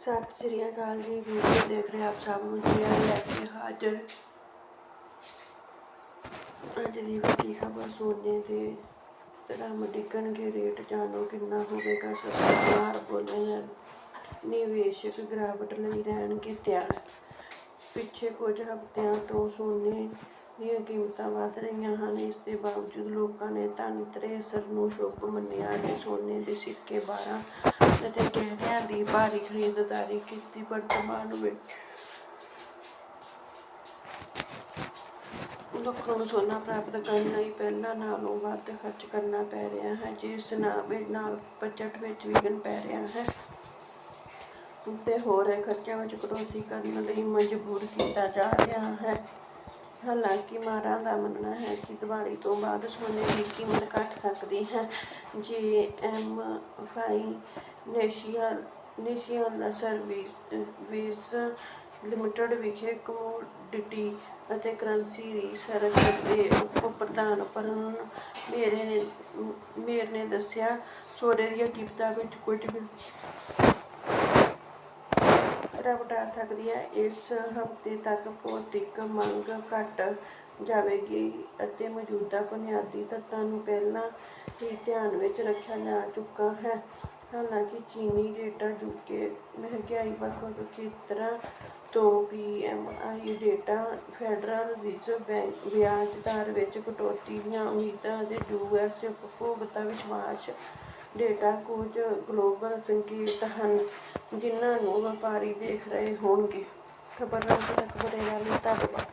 ਸਤਿ ਸ੍ਰੀ ਅਕਾਲ ਜੀ ਵੀਡੀਓ ਦੇਖ ਰਹੇ ਆਪ ਸਭ ਨੂੰ ਜੀ, ਅੱਜ ਲੈ ਕੇ ਹਾਜ਼ਰ। ਅੱਜ ਦੀ ਵੱਡੀ ਖਬਰ ਸੋਨੇ ਦੇ ਧਰਮ ਡਿੱਗਣਗੇ, ਰੇਟ ਜਾਣੋ ਕਿੰਨਾ ਹੋਵੇਗਾ ਸਸਤਾ ਬਾਹਰ ਬੋਲਣ ਨਿਵੇਸ਼ਕ ਗਿਰਾਵਟ ਲਈ ਰਹਿਣਗੇ ਤਿਆਰ। ਪਿੱਛੇ ਕੁਝ ਹਫ਼ਤਿਆਂ ਤੋਂ ਸੋਨੇ ਦੀਆਂ ਕੀਮਤਾਂ ਵਧ ਰਹੀਆਂ ਹਨ, ਇਸ ਦੇ ਬਾਵਜੂਦ ਲੋਕਾਂ ਨੇ ਧਨ ਅਸਰ ਨੂੰ ਸ਼ੁਭ ਮੰਨਿਆ ਅਤੇ ਸੋਨੇ ਦੇ ਸਿੱਕੇ 12 ਅਤੇ ਗਹਿਣਿਆਂ ਦੀ ਭਾਰੀ ਖਰੀਦਦਾਰੀ ਕੀਤੀ ਵਰਤਮਾਨ ਵਿੱਚ ਲੋਕਾਂ ਨੂੰ ਸੋਨਾ ਪ੍ਰਾਪਤ ਕਰਨ ਲਈ ਪਹਿਲਾਂ ਨਾਲੋਂ ਵੱਧ ਖਰਚ ਕਰਨਾ ਪੈ ਰਿਹਾ ਹੈ, ਜਿਸ ਨਾਲ ਬਜਟ ਵਿੱਚ ਵਿਘਨ ਪੈ ਰਿਹਾ ਹੈ। ਉੱਤੇ ਹੋ ਰਹੇ ਖਰਚਿਆਂ ਵਿੱਚ ਕਟੌਤੀ ਕਰਨ ਲਈ ਮਜਬੂਰ ਕੀਤਾ ਜਾ ਰਿਹਾ ਹੈ। ਹਾਲਾਂਕਿ ਮਾਰਾਂ ਦਾ ਮੰਨਣਾ ਹੈ ਕਿ ਦੀਵਾਲੀ ਤੋਂ ਬਾਅਦ ਸੋਨੇ ਦੀ ਕੀਮਤ ਘਟ ਸਕਦੀ ਹੈ। J M financial national service limited ਵਿਖੇ ਕਮੋਡਿਟੀ ਅਤੇ ਕਰੰਸੀ ਰਿਸਰਚ ਦੇ ਉਪ ਪ੍ਰਧਾਨ ਪਰਨ ਮੇਰੇ ਨੇ ਮੇਰ ਨੇ ਦੱਸਿਆ, ਸੋਨੇ ਦੀਆਂ ਕੀਮਤਾਂ ਵਿੱਚ ਕੁਝ ਵੀ ਗਿਰਾਵਟ ਆ ਸਕਦੀ ਹੈ, ਇਸ ਹਫ਼ਤੇ ਤੱਕ ਭੌਤਿਕ ਮੰਗ ਘਟ ਜਾਵੇਗੀ ਅਤੇ ਮੌਜੂਦਾ ਬੁਨਿਆਦੀ ਤੱਤਾਂ ਨੂੰ ਪਹਿਲਾਂ ਹੀ ਧਿਆਨ ਵਿੱਚ ਰੱਖਿਆ ਜਾ ਚੁੱਕਾ ਹੈ। ਹਾਲਾਂਕਿ ਚੀਨੀ ਡੇਟਾ ਯੂਕੇ ਮਹਿੰਗਾਈ ਵੱਖ-ਵੱਖ ਖੇਤਰਾਂ ਤੋਂ PMI data federal reserve bank ਵਿਆਜ ਦਰ ਵਿੱਚ ਕਟੌਤੀ ਦੀਆਂ ਉਮੀਦਾਂ ਅਤੇ ਯੂਐਸ ਉਪਭੋਗਤਾ ਵਿਸ਼ਵਾਸ ਡੇਟਾ ਕੁਝ ਗਲੋਬਲ ਸੰਕੇਤ ਹਨ, ਜਿਨ੍ਹਾਂ ਨੂੰ ਵਪਾਰੀ ਦੇਖ ਰਹੇ ਹੋਣਗੇ। ਖਬਰਾਂ ਤੱਕ ਬਣੇ ਰਹਿਣ ਲਈ ਧੰਨਵਾਦ।